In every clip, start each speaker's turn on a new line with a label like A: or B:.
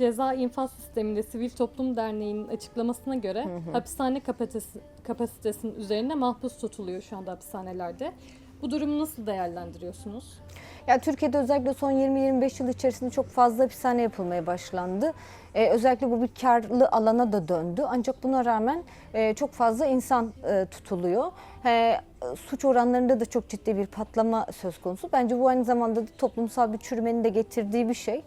A: Ceza İnfaz Sistemi'nde Sivil Toplum Derneği'nin açıklamasına göre hapishane kapasitesi, kapasitesinin üzerinde mahpus tutuluyor şu anda hapishanelerde. Bu durumu nasıl değerlendiriyorsunuz?
B: Ya Türkiye'de özellikle son 20-25 yıl içerisinde çok fazla hapishane yapılmaya başlandı. Ee, özellikle bu bir karlı alana da döndü. Ancak buna rağmen e, çok fazla insan e, tutuluyor. He, suç oranlarında da çok ciddi bir patlama söz konusu. Bence bu aynı zamanda da toplumsal bir çürümenin de getirdiği bir şey.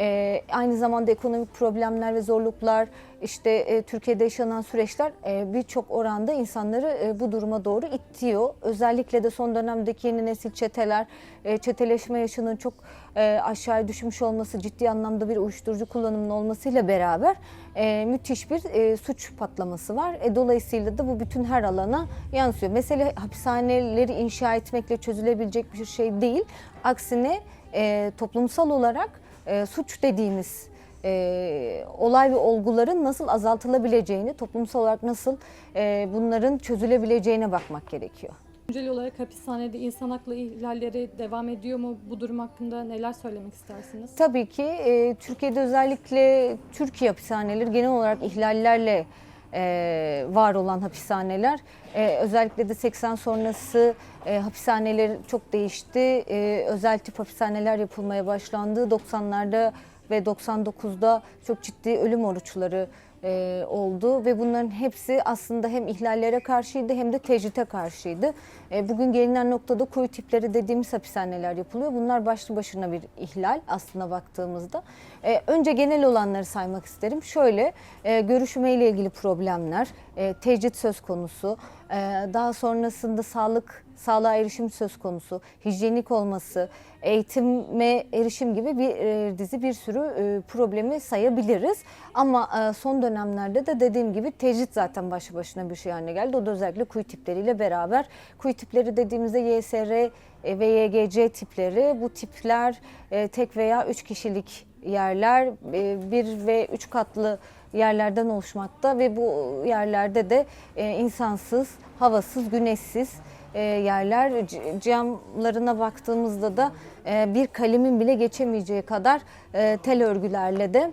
B: Ee, aynı zamanda ekonomik problemler ve zorluklar, işte e, Türkiye'de yaşanan süreçler e, birçok oranda insanları e, bu duruma doğru itiyor. Özellikle de son dönemdeki yeni nesil çeteler, e, çeteleşme yaşının çok e, aşağıya düşmüş olması, ciddi anlamda bir uyuşturucu kullanımının olmasıyla beraber e, müthiş bir e, suç patlaması var. E, dolayısıyla da bu bütün her alana yansıyor. Mesele hapishaneleri inşa etmekle çözülebilecek bir şey değil. Aksine e, toplumsal olarak e, suç dediğimiz e, olay ve olguların nasıl azaltılabileceğini, toplumsal olarak nasıl e, bunların çözülebileceğine bakmak gerekiyor.
A: Güncel olarak hapishanede insan hakları ihlalleri devam ediyor mu? Bu durum hakkında neler söylemek istersiniz?
B: Tabii ki e, Türkiye'de özellikle Türkiye hapishaneleri genel olarak ihlallerle e, var olan hapishaneler. E, özellikle de 80 sonrası e, hapishaneler çok değişti. E, özel tip hapishaneler yapılmaya başlandı. 90'larda ve 99'da çok ciddi ölüm oruçları e, oldu ve bunların hepsi aslında hem ihlallere karşıydı hem de tecrite karşıydı. E, bugün gelinen noktada koyu tipleri dediğimiz hapishaneler yapılıyor. Bunlar başlı başına bir ihlal aslında baktığımızda. E, önce genel olanları saymak isterim. Şöyle e, görüşmeyle ilgili problemler, e, tecrit söz konusu, e, daha sonrasında sağlık sağlığa erişim söz konusu, hijyenik olması, eğitime erişim gibi bir e, dizi bir sürü e, problemi sayabiliriz. Ama e, son dönemlerde de dediğim gibi tecrit zaten başlı başına bir şey haline geldi. O da özellikle kuyu tipleriyle beraber. Kuyu tipleri dediğimizde YSR ve YGC tipleri. Bu tipler e, tek veya üç kişilik yerler, e, bir ve üç katlı yerlerden oluşmakta ve bu yerlerde de e, insansız, havasız, güneşsiz e, yerler camlarına baktığımızda da e, bir kalemin bile geçemeyeceği kadar e, tel örgülerle de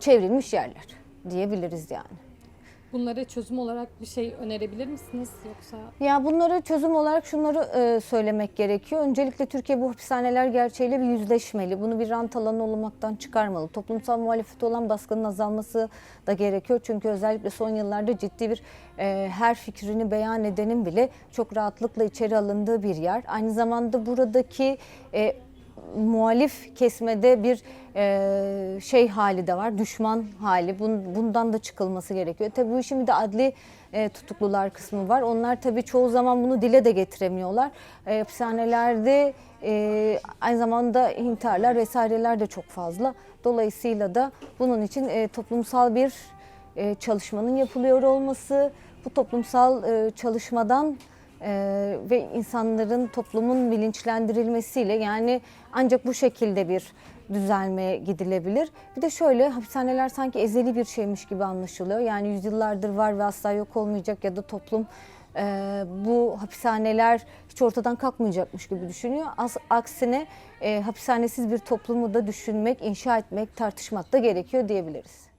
B: çevrilmiş yerler diyebiliriz yani.
A: Bunlara çözüm olarak bir şey önerebilir misiniz? Yoksa
B: Ya bunları çözüm olarak şunları e, söylemek gerekiyor. Öncelikle Türkiye bu hapishaneler gerçeğiyle bir yüzleşmeli. Bunu bir rant alanı olmaktan çıkarmalı. Toplumsal muhalefete olan baskının azalması da gerekiyor. Çünkü özellikle son yıllarda ciddi bir e, her fikrini beyan edenin bile çok rahatlıkla içeri alındığı bir yer. Aynı zamanda buradaki e, muhalif kesmede bir e, şey hali de var, düşman hali. Bun- bundan da çıkılması gerekiyor. Tabii bu işin bir de adli e, tutuklular kısmı var. Onlar tabii çoğu zaman bunu dile de getiremiyorlar. E, hapishanelerde e, aynı zamanda intiharlar vesaireler de çok fazla. Dolayısıyla da bunun için e, toplumsal bir e, çalışmanın yapılıyor olması, bu toplumsal e, çalışmadan ee, ve insanların toplumun bilinçlendirilmesiyle yani ancak bu şekilde bir düzelmeye gidilebilir. Bir de şöyle hapishaneler sanki ezeli bir şeymiş gibi anlaşılıyor. Yani yüzyıllardır var ve asla yok olmayacak ya da toplum e, bu hapishaneler hiç ortadan kalkmayacakmış gibi düşünüyor. As, aksine e, hapishanesiz bir toplumu da düşünmek, inşa etmek, tartışmak da gerekiyor diyebiliriz.